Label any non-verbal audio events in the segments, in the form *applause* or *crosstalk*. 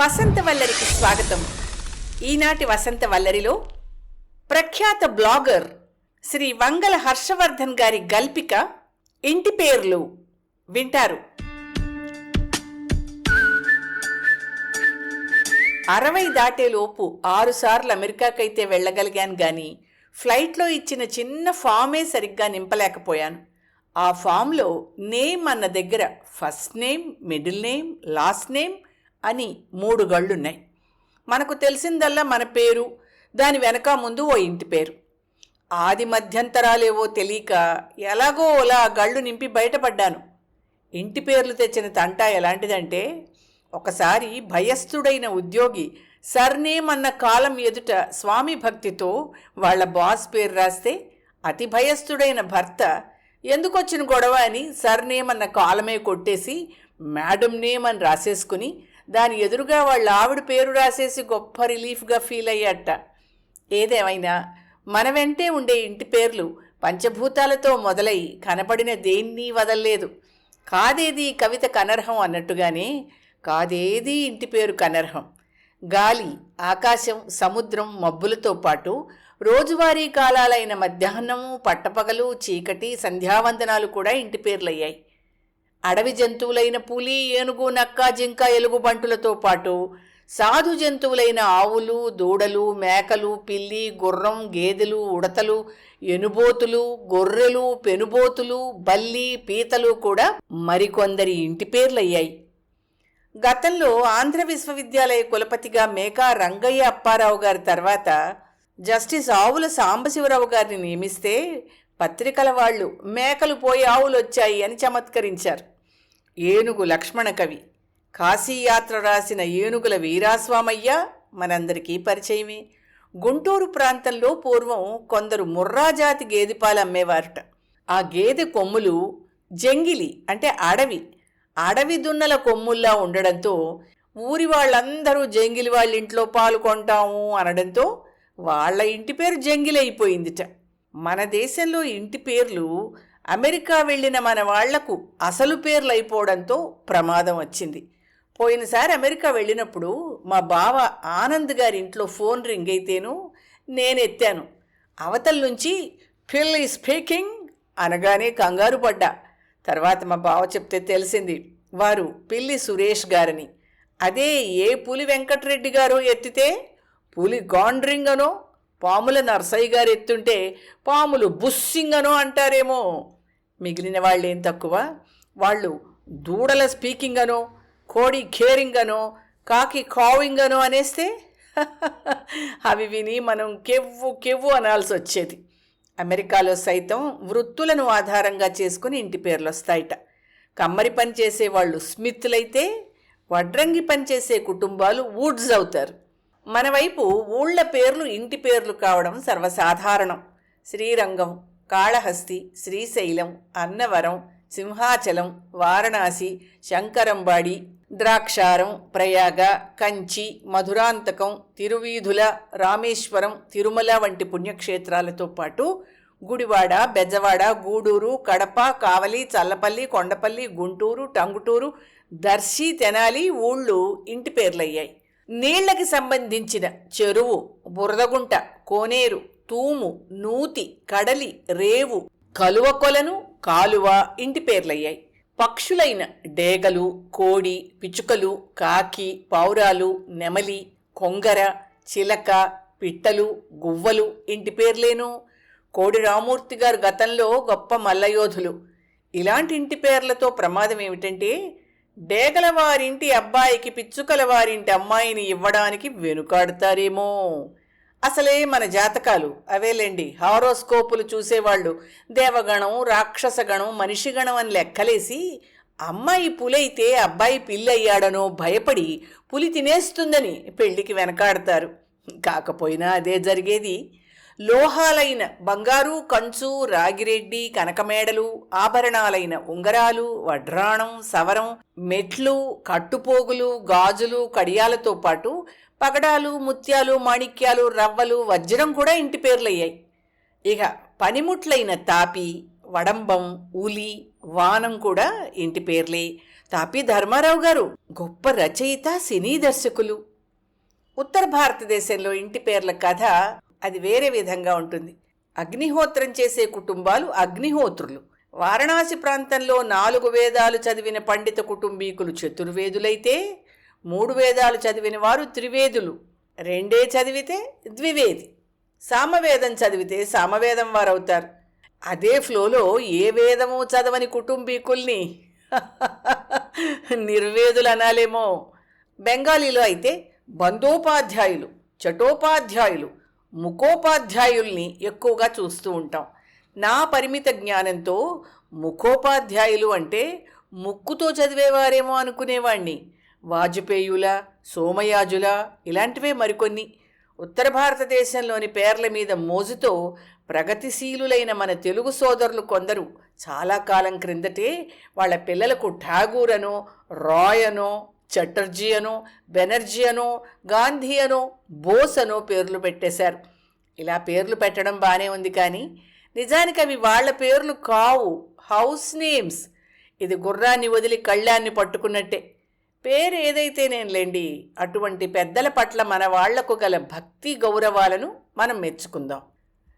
వసంత వల్లరికి స్వాగతం. ఈనాటి వసంత వల్లరిలో ప్రఖ్యాత బ్లాగర్ శ్రీ వంగల హర్షవర్ధన్ గారి గల్పిక ఇంటి పేర్లు వింటారు. అరవై దాటేలోపు ఆరుసార్లు అమెరికాకైతే వెళ్ళగలిగాను గాని ఫ్లైట్లో ఇచ్చిన చిన్న ఫామే సరిగ్గా నింపలేకపోయాను. ఆ ఫామ్లో నేమ్ అన్న దగ్గర first name middle name last name అని మూడు గళ్ళున్నాయి. మనకు తెలిసిందల్లా మన పేరు దాని వెనక ముందు ఓ ఇంటి పేరు. ఆది మధ్యంతరాలేవో తెలియక ఎలాగో అలా గళ్ళు నింపి బయటపడ్డాను. ఇంటి పేర్లు తెచ్చిన తంట ఎలాంటిదంటే ఒకసారి భయస్థుడైన ఉద్యోగి సర్నేమ్ అన్న కాలం ఎదుట స్వామి భక్తితో వాళ్ళ బాస్ పేరు రాస్తే అతి భయస్థుడైన భర్త ఎందుకొచ్చిన గొడవ అని సర్నేమ్ అన్న కాలమే కొట్టేసి మేడం నేమ్ అని రాసేసుకుని దాని ఎదురుగా వాళ్ళ ఆవిడ పేరు రాసేసి గొప్ప రిలీఫ్గా ఫీల్ అయ్యాట ఏదేమైనా మన వెంటే ఉండే ఇంటి పేర్లు పంచభూతాలతో మొదలై కనపడిన దేన్ని వదల్లేదు. కాదేది కవిత కనర్హం అన్నట్టుగానే కాదేది ఇంటి పేరు కనర్హం. గాలి ఆకాశం సముద్రం మబ్బులతో పాటు రోజువారీ కాలాలైన మధ్యాహ్నము పట్టపగలు చీకటి సంధ్యావందనాలు కూడా ఇంటి పేర్లయ్యాయి. అడవి జంతువులైన పులి ఏనుగు నక్క జింక ఎలుగుబంటులతో పాటు సాధు జంతువులైన ఆవులు దూడలు మేకలు పిల్లి గుర్రం గేదెలు ఉడతలు ఎనుబోతులు గొర్రెలు పెనుబోతులు బల్లి పీతలు కూడా మరికొందరి ఇంటి పేర్లయ్యాయి. గతంలో ఆంధ్ర విశ్వవిద్యాలయ కులపతిగా మేకా రంగయ్య అప్పారావు గారి తర్వాత జస్టిస్ ఆవుల సాంబశివరావు గారిని నియమిస్తే పత్రికల వాళ్ళు మేకలు పోయి ఆవులొచ్చాయి అని చమత్కరించారు. ఏనుగు లక్ష్మణ కవి. కాశీయాత్ర రాసిన ఏనుగుల వీరాస్వామయ్య మనందరికీ పరిచయమే. గుంటూరు ప్రాంతంలో పూర్వం కొందరు ముర్రాజాతి గేదె పాలు అమ్మేవారట. ఆ గేదె కొమ్ములు జంగిలి అంటే అడవి. అడవి దున్నల కొమ్ముల్లా ఉండడంతో ఊరి వాళ్ళందరూ జంగిలి వాళ్ళ ఇంట్లో పాలు కొంటాము అనడంతో వాళ్ళ ఇంటి పేరు జంగిలి అయిపోయిందిట మన దేశంలో ఇంటి పేర్లు అమెరికా వెళ్ళిన మన వాళ్ళకు అసలు పేర్లు అయిపోవడంతో ప్రమాదం వచ్చింది. పోయినసారి అమెరికా వెళ్ళినప్పుడు మా బావ ఆనంద్ గారి ఇంట్లో ఫోన్ రింగ్ అయితేను నేను ఎత్తాను. అవతల నుంచి ఫిల్ ఈ స్పీకింగ్ అనగానే కంగారు పడ్డా. తర్వాత మా బావ చెప్తే తెలిసింది వారు పిల్లి సురేష్ గారని. అదే ఏ పులి వెంకటరెడ్డి గారో ఎత్తితే పులి గాండ్రింగ్ అనో పాముల నర్సయ్య గారు ఎత్తుంటే పాములు బుస్సింగ్ అనో అంటారేమో. మిగిలిన వాళ్ళు ఏం తక్కువ? వాళ్ళు దూడల స్పీకింగ్ అనో కోడి ఖేరింగ్ అనో కాకి కావింగ్ అనో అనేస్తే *laughs* అవి విని మనం కెవ్వు కెవ్వు అనాల్సి వచ్చేది. అమెరికాలో సైతం వృత్తులను ఆధారంగా చేసుకుని ఇంటి పేర్లు వస్తాయిట కమ్మరి పని చేసేవాళ్ళు స్మిత్లైతే వడ్రంగి పనిచేసే కుటుంబాలు వుడ్స్ అవుతారు. మన వైపు ఊళ్ళ పేర్లు ఇంటి పేర్లు కావడం సర్వసాధారణం. శ్రీరంగం కాళహస్తి శ్రీశైలం అన్నవరం సింహాచలం వారణాసి శంకరంబాడి ద్రాక్షారం ప్రయాగ కంచి మధురాంతకం తిరువీధుల రామేశ్వరం తిరుమల వంటి పుణ్యక్షేత్రాలతో పాటు గుడివాడ బెజవాడ గూడూరు కడప కావలి చల్లపల్లి కొండపల్లి గుంటూరు టంగుటూరు దర్శి తెనాలి ఊళ్ళు ఇంటి పేర్లయ్యాయి. నీళ్ళకి సంబంధించిన చెరువు బురదగుంట కోనేరు తూము నూతి కడలి రేవు కలువ కొలను కాలువ ఇంటి పేర్లయ్యాయి. పక్షులైన డేగలు కోడి పిచ్చుకలు కాకి పౌరాలు నెమలి కొంగర చిలక పిట్టలు గువ్వలు ఇంటి పేర్లేను. కోడి రామూర్తి గారు గతంలో గొప్ప మల్లయోధులు. ఇలాంటి ఇంటి పేర్లతో ప్రమాదం ఏమిటంటే డేగల వారింటి అబ్బాయికి పిచ్చుకల వారింటి అమ్మాయిని ఇవ్వడానికి వెనుకాడతారేమో. అసలే మన జాతకాలు అవేలేండి హారోస్కోపులు చూసేవాళ్ళు. దేవగణం రాక్షసగణం మనిషిగణం అని లెక్కలేసి అమ్మాయి పులైతే అబ్బాయి పిల్లయ్యాడనో భయపడి పులి తినేస్తుందని పెళ్ళికి వెనకాడతారు. కాకపోయినా అదే జరిగేది. లోహాలైన బంగారు కంచు రాగిరెడ్డి కనకమేడలు ఆభరణాలైన ఉంగరాలు వడ్రాణం సవరం మెట్లు కట్టుపోగులు గాజులు కడియాలతో పాటు పగడాలు ముత్యాలు మాణిక్యాలు రవ్వలు వజ్రం కూడా ఇంటి పేర్లయ్యాయి. ఇక పనిముట్లైన తాపి వడంబం ఉలి వానం కూడా ఇంటి పేర్లే. తాపి ధర్మారావు గారు గొప్ప రచయిత సినీ దర్శకులు. ఉత్తర భారతదేశంలో ఇంటి పేర్ల కథ అది వేరే విధంగా ఉంటుంది. అగ్నిహోత్రం చేసే కుటుంబాలు అగ్నిహోత్రులు. వారణాసి ప్రాంతంలో నాలుగు వేదాలు చదివిన పండిత కుటుంబీకులు చతుర్వేదులైతే మూడు వేదాలు చదివిన వారు త్రివేదులు. రెండే చదివితే ద్వివేది. సామవేదం చదివితే సామవేదం వారవుతారు. అదే ఫ్లోలో ఏ వేదము చదవని కుటుంబీకుల్ని *laughs* నిర్వేదులు అనాలేమో. బెంగాలీలో అయితే బంధోపాధ్యాయులు చటోపాధ్యాయులు ముఖోపాధ్యాయుల్ని ఎక్కువగా చూస్తూ ఉంటాం. నా పరిమిత జ్ఞానంతో ముఖోపాధ్యాయులు అంటే ముక్కుతో చదివేవారేమో అనుకునేవాణ్ణి. వాజపేయుల సోమయాజుల ఇలాంటివే మరికొన్ని. ఉత్తర భారతదేశంలోని పేర్ల మీద మోజుతో ప్రగతిశీలులైన మన తెలుగు సోదరులు కొందరు చాలా కాలం క్రిందటే వాళ్ళ పిల్లలకు ఠాగూర్ అనో రాయ్ అనో చటర్జీ అనో బెనర్జీ అనో గాంధీ అనో బోస్ అనో పేర్లు పెట్టేశారు. ఇలా పేర్లు పెట్టడం బాగానే ఉంది కానీ నిజానికి అవి వాళ్ళ పేర్లు కావు. House names. ఇది గుర్రాన్ని వదిలి కళ్యాన్ని పట్టుకున్నట్టే. పేరు ఏదైతేనేంలేండి అటువంటి పెద్దల పట్ల మన వాళ్ళకు గల భక్తి గౌరవాలను మనం మెచ్చుకుందాం.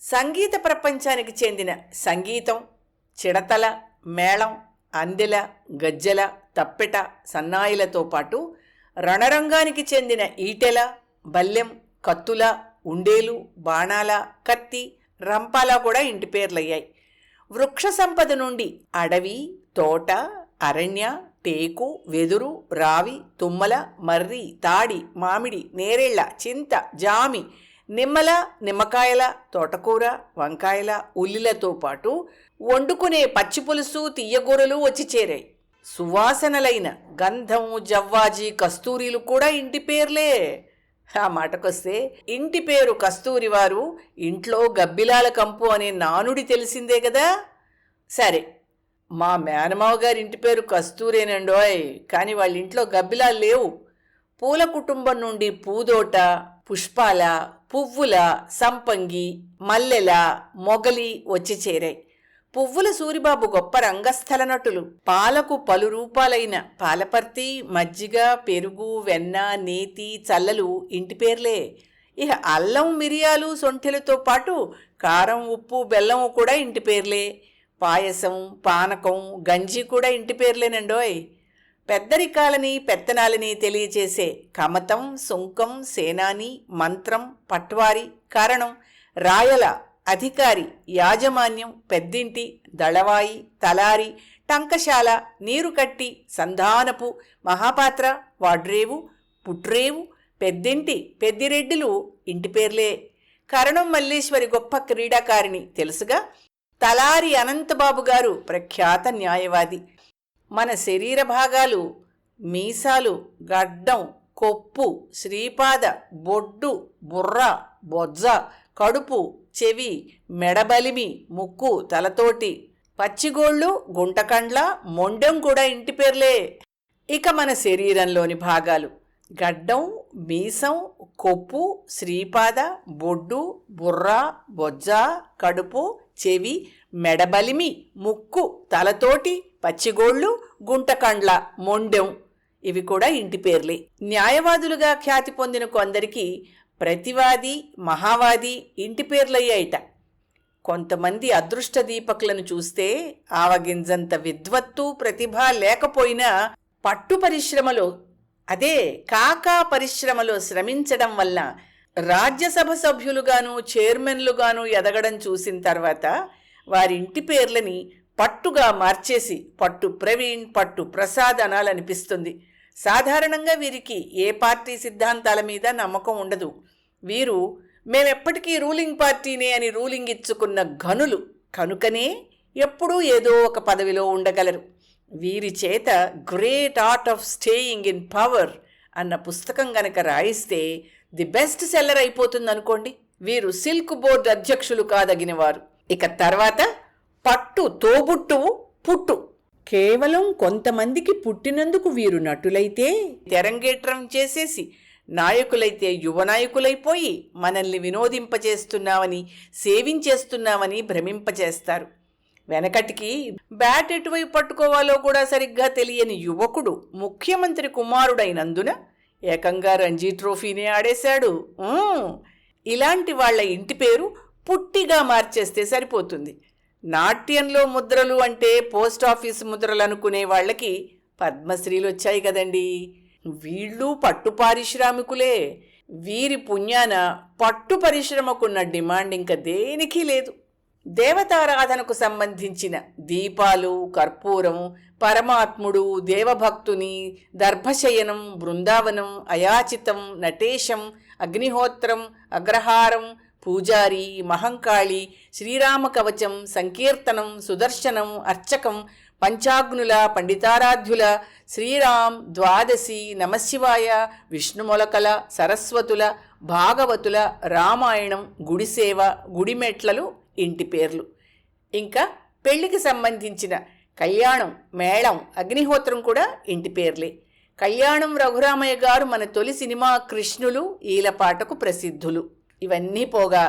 సంగీత ప్రపంచానికి చెందిన సంగీతం చిడతల మేళం అందెల గజ్జెల తప్పెట సన్నాయిలతో పాటు రణరంగానికి చెందిన ఈటెల బల్లెం కత్తుల ఉండేలు బాణాల కత్తి రంపాల కూడా ఇంటి పేర్లయ్యాయి. వృక్ష సంపద నుండి అడవి తోట అరణ్య టేకు వెదురు రావి తుమ్మల మర్రి తాడి మామిడి నేరేళ్ళ చింత జామి నిమ్మల నిమ్మకాయల తోటకూర వంకాయల ఉల్లిలతో పాటు వండుకునే పచ్చి పులుసు తీయగూరలు వచ్చి చేరాయి. సువాసనలైన గంధం జవ్వాజీ కస్తూరీలు కూడా ఇంటి పేర్లే. ఆ మాటకొస్తే ఇంటి పేరు కస్తూరి వారు ఇంట్లో గబ్బిలాల కంపు అనే నానుడి తెలిసిందే కదా. సరే మా మేనమావ గారి ఇంటి పేరు కస్తూరేనండోయ్ కానీ వాళ్ళ ఇంట్లో గబ్బిలాలు లేవు. పూల కుటుంబం నుండి పూదోట పుష్పాల పువ్వుల సంపంగి మల్లెల మొగలి వచ్చి చేరాయి. పువ్వుల సూరిబాబు గొప్ప రంగస్థల నటులు. పాలకు పలు రూపాలైన పాలపర్తి మజ్జిగ పెరుగు వెన్న నేతి చల్లలు ఇంటి పేర్లే. ఇక అల్లం మిరియాలు సొంఠెలతో పాటు కారం ఉప్పు బెల్లం కూడా ఇంటి పేర్లే. పాయసం పానకం గంజి కూడా ఇంటి పేర్లేనండోయ్. పెద్దరికాలని పెత్తనాలని తెలియచేసే కమతం సుంకం సేనాని మంత్రం పట్వారి కరణం రాయల అధికారి యాజమాన్యం పెద్దింటి దళవాయి తలారి టంకశాల నీరుకట్టి సంధానపు మహాపాత్ర వాడ్రేవు పుట్రేవు పెద్దింటి పెద్దిరెడ్డిలు ఇంటి పేర్లే. కరణం మల్లేశ్వరి గొప్ప క్రీడాకారిణి తెలుసుగా? తలారి అనంతబాబు గారు ప్రఖ్యాత న్యాయవాది. మన శరీర భాగాలు మీసాలు గడ్డం కొప్పు శ్రీపాద బొడ్డు బుర్ర బొజ్జ కడుపు చెవి మెడబలిమి ముక్కు తలతోటి. పచ్చిగోళ్ళు గుంటకండ్ల మొండెం కూడా ఇంటి పేర్లే. ఇక మన శరీరంలోని భాగాలు. గడ్డం మీసం కొప్పు శ్రీపాద బొడ్డు బుర్ర బొజ్జ కడుపు చెవి మెడబలిమి ముక్కు తలతోటి పచ్చిగోళ్ళు గుంటకండ్ల మొండెం. ఇవి కూడా ఇంటి పేర్లే. న్యాయవాదులుగా ఖ్యాతి పొందిన కొందరికి ప్రతివాది మహావాది ఇంటి పేర్లయ్యాయిట. కొంతమంది అదృష్ట దీపకులను చూస్తే ఆవగింజంత విద్వత్తు ప్రతిభ లేకపోయినా పట్టు పరిశ్రమలో అదే కాకా పరిశ్రమలో శ్రమించడం వల్ల రాజ్యసభ సభ్యులుగాను చైర్మన్లుగాను ఎదగడం చూసిన తర్వాత వారి ఇంటి పేర్లని పట్టుగా మార్చేసి పట్టు ప్రవీణ్ పట్టు ప్రసాద్ అనాలనిపిస్తుంది. సాధారణంగా వీరికి ఏ పార్టీ సిద్ధాంతాల మీద నమ్మకం ఉండదు. వీరు మేమెప్పటికీ రూలింగ్ పార్టీనే అని రూలింగ్ ఇచ్చుకున్న ఘనులు. కనుకనే ఎప్పుడూ ఏదో ఒక పదవిలో ఉండగలరు. వీరి చేత great art of staying in power అన్న పుస్తకం గనక రాయిస్తే ది బెస్ట్ సెల్లర్ అయిపోతుంది అనుకోండి వీరు సిల్క్ బోర్డు అధ్యక్షులు కాదగినవారు. ఇక తర్వాత పట్టు తోబుట్టువు పుట్టు. కేవలం కొంతమందికి పుట్టినందుకు వీరు నటులైతే తెరంగేట్రం చేసేసి నాయకులైతే యువ నాయకులైపోయి మనల్ని వినోదింపచేస్తున్నామని సేవించేస్తున్నామని భ్రమింపచేస్తారు వెనకటికి బ్యాట్ ఎటువైపు పట్టుకోవాలో కూడా సరిగ్గా తెలియని యువకుడు ముఖ్యమంత్రి కుమారుడైనందున ఏకంగా రంజీ ట్రోఫీనే ఆడేశాడు. ఇలాంటి వాళ్ళ ఇంటి పేరు పుట్టిగా మార్చేస్తే సరిపోతుంది. నాట్యంలో ముద్రలు అంటే పోస్ట్ ఆఫీస్ ముద్రలు అనుకునే వాళ్ళకి పద్మశ్రీలు వచ్చాయి కదండీ. వీళ్ళు పట్టు పారిశ్రామికులే. వీరి పుణ్యాన పట్టు పరిశ్రమకున్న డిమాండ్ ఇంకా దేనికి లేదు. దేవతారాధనకు సంబంధించిన దీపాలు కర్పూరం పరమాత్ముడు దేవభక్తుని దర్భశయనం బృందావనం అయాచితం నటేశం అగ్నిహోత్రం అగ్రహారం పూజారి మహంకాళి శ్రీరామ కవచం సంకీర్తనం సుదర్శనం అర్చకం పంచాగ్నుల పండితారాధ్యుల శ్రీరామ్ ద్వాదశి నమశివాయ విష్ణుమొలకల సరస్వతుల భాగవతుల రామాయణం గుడిసేవ గుడిమెట్లలు ఇంటి పేర్లు. ఇంకా పెళ్ళికి సంబంధించిన కళ్యాణం మేళం అగ్నిహోత్రం కూడా ఇంటి పేర్లే. కళ్యాణం రఘురామయ్య గారు మన తొలి సినిమా కృష్ణులు ఈలపాటకు ప్రసిద్ధులు. ఇవన్నీ పోగా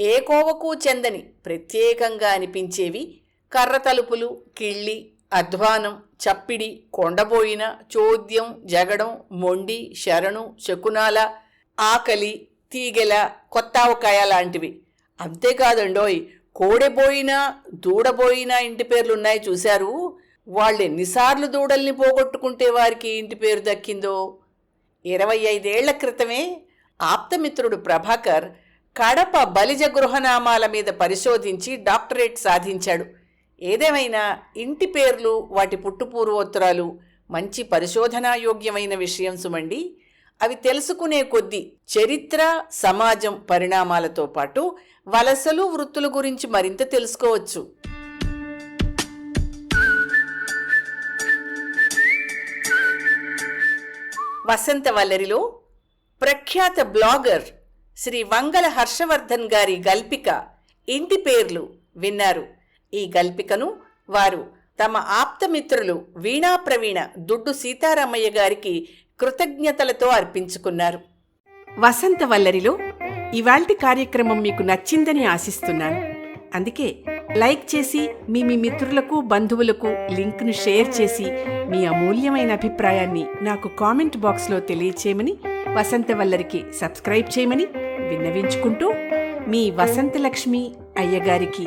ఏకోవకు చెందని ప్రత్యేకంగా అనిపించేవి కర్ర తలుపులు కిళ్ళి అధ్వానం చప్పిడి కొండబోయిన చోద్యం జగడం మొండి శరణు శకునాల ఆకలి తీగెల కొత్తావకాయ లాంటివి. అంతేకాదండోయ్ కోడెబోయినా దూడబోయినా ఇంటి పేర్లు ఉన్నాయి చూశారు? వాళ్ళు ఎన్నిసార్లు దూడల్ని పోగొట్టుకుంటే వారికి ఇంటి పేరు దక్కిందో? ఇరవై ఐదేళ్ళ క్రితమే ఆప్తమిత్రుడు ప్రభాకర్ కడప బలిజ గృహనామాల మీద పరిశోధించి డాక్టరేట్ సాధించాడు. ఏదేమైనా ఇంటి పేర్లు వాటి పుట్టుపూర్వోత్తరాలు మంచి పరిశోధనాయోగ్యమైన విషయం సుమండి. అవి తెలుసుకునే కొద్దీ చరిత్ర సమాజం పరిణామాలతో పాటు వలసలు వృత్తుల గురించి మరింత తెలుసుకోవచ్చు. వసంత వల్లరిలో ప్రఖ్యాత బ్లాగర్ శ్రీ వంగల హర్షవర్ధన్ గారి గల్పిక ఇంటి పేర్లు విన్నారు. ఈ గల్పికను వారు తమ ఆప్తమిత్రులు వీణా ప్రవీణ దుడ్డు సీతారామయ్య గారికి కృతజ్ఞతలతో అర్పించుకున్నారు. వసంత వల్లరిలో ఇవాల్టి కార్యక్రమం మీకు నచ్చిందని ఆశిస్తున్నాను. అందుకే లైక్ చేసి మీ మీ మిత్రులకు బంధువులకు లింక్ను షేర్ చేసి మీ అమూల్యమైన అభిప్రాయాన్ని నాకు కామెంట్ బాక్స్లో తెలియచేయమని వసంత వల్లరికి సబ్స్క్రైబ్ చేయమని విన్నవించుకుంటూ మీ వసంతలక్ష్మి అయ్యగారికి